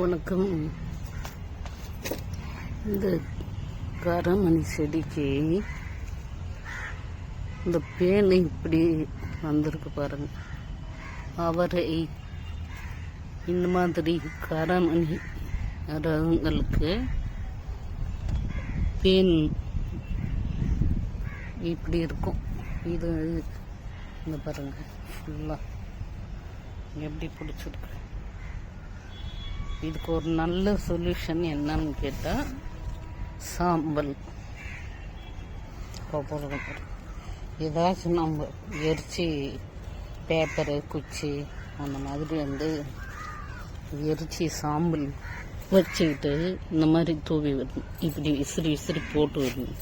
வணக்கம். இந்த காரமணி செடிக்கு இந்த பேனை இப்படி வந்திருக்கு பாருங்க. அவரை இந்த மாதிரி காரமணி ரகங்களுக்கு பேன் இப்படி இருக்கும். இது இந்த பாருங்க ஃபுல்லாக எப்படி பிடிச்சிருக்கு? இதுக்கு ஒரு நல்ல சொல்யூஷன் என்னன்னு கேட்டால் சாம்பல். ஏதாச்சும் நம்ம எரிச்சி பேப்பரு குச்சி அந்த மாதிரி வந்து எரிச்சி சாம்பல் வச்சுக்கிட்டு இந்த மாதிரி தூவி வரணும் இப்படி விசிறி விசிறி போட்டு வரணும்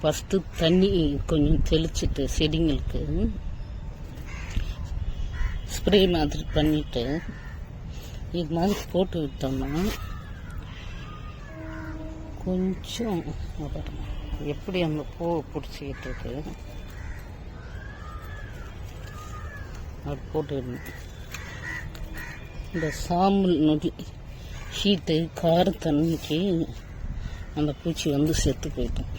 ஃபஸ்ட்டு தண்ணி கொஞ்சம் தெளிச்சிட்டு செடிங்களுக்கு ஸ்ப்ரே மாதிரி பண்ணிவிட்டு இது மாதிரி போட்டு விட்டோம்னா கொஞ்சம் எப்படி அந்த பூ பிடிச்சிக்கிட்டு இருக்கு? அது போட்டுவிடணும் இந்த சாம்பல் நொடி ஹீட்டு காரத்தன்மைக்கு தண்ணிக்கு அந்த பூச்சி வந்து செத்து போயிட்டோம்.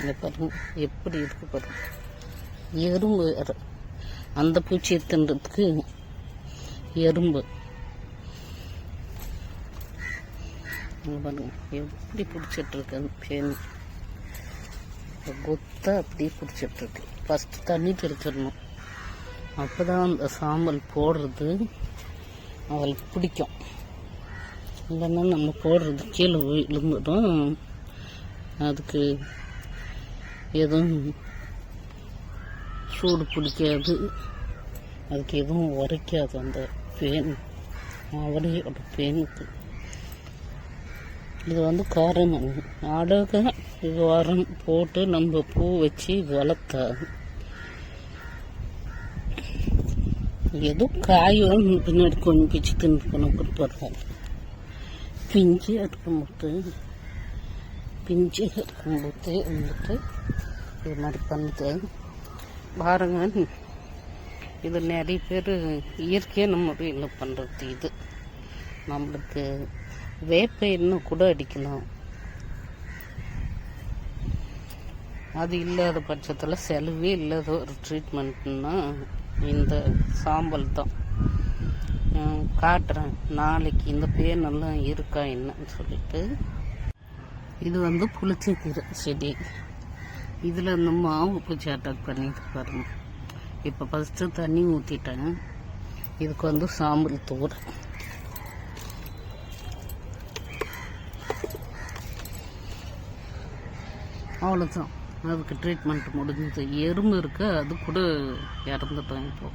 இந்த பாருங்க எப்படி இருக்கு பாருங்க. எறும்பு அந்த பூச்சியை தின்றதுக்கு எறும்பு. பாருங்க எப்படி பிடிச்சிட்டு அந்த பேன்? கொத்தா அப்படியே பிடிச்சிட்ருக்கு. ஃபஸ்ட்டு தண்ணி தெளிச்சிடணும். அப்பதான் அந்த சாம்பல் போடுறது அவளுக்கு பிடிக்கும். இல்லைன்னா நம்ம போடுறது கீழே விழுந்துடும். அதுக்கு எதுவும் சூடு பிடிக்காது. அதுக்கு எதுவும் உரைக்காது அந்த பேன். அவரையோட பேனுக்கு. இது வந்து காரணம். அழகாக இது உரம் போட்டு நம்ம பூ வச்சு வளர்த்தா ஏதோ காயும் பின்னாடி கொஞ்சம் பிச்சு தின்னு போன பரவாயில்ல பிஞ்சு இருக்கும்போது பிஞ்சு இருக்கும்போது வந்துட்டு இது மாதிரி பண்ணுது பாருங்க இது நிறைய பேர் இயற்கையான முறையில் பண்ணுறது இது? நம்மளுக்கு வேப்ப எண்ணெய் கூட அடிக்கலாம் அது இல்லாத பட்சத்தில் செலவே இல்லாத ஒரு ட்ரீட்மெண்ட்னா இந்த சாம்பல் தான். காட்டுறேன். நாளைக்கு இந்த பேனெல்லாம் இருக்கா என்னன்னு சொல்லிட்டு. இது வந்து புளிச்சக்கீரை செடி. இதில் அந்த மாவு பூச்சி அட்டாக் பண்ணிட்டு பாருங்க. இப்போ ஃபஸ்ட்டு தண்ணி ஊற்றிட்டேன் இதுக்கு வந்து சாம்பல் தூர் அவ்வளோதான் அதுக்கு ட்ரீட்மெண்ட் முடிஞ்சது. எறும்பு இருக்குது அது கூட இறந்துட்டோம் இப்போ.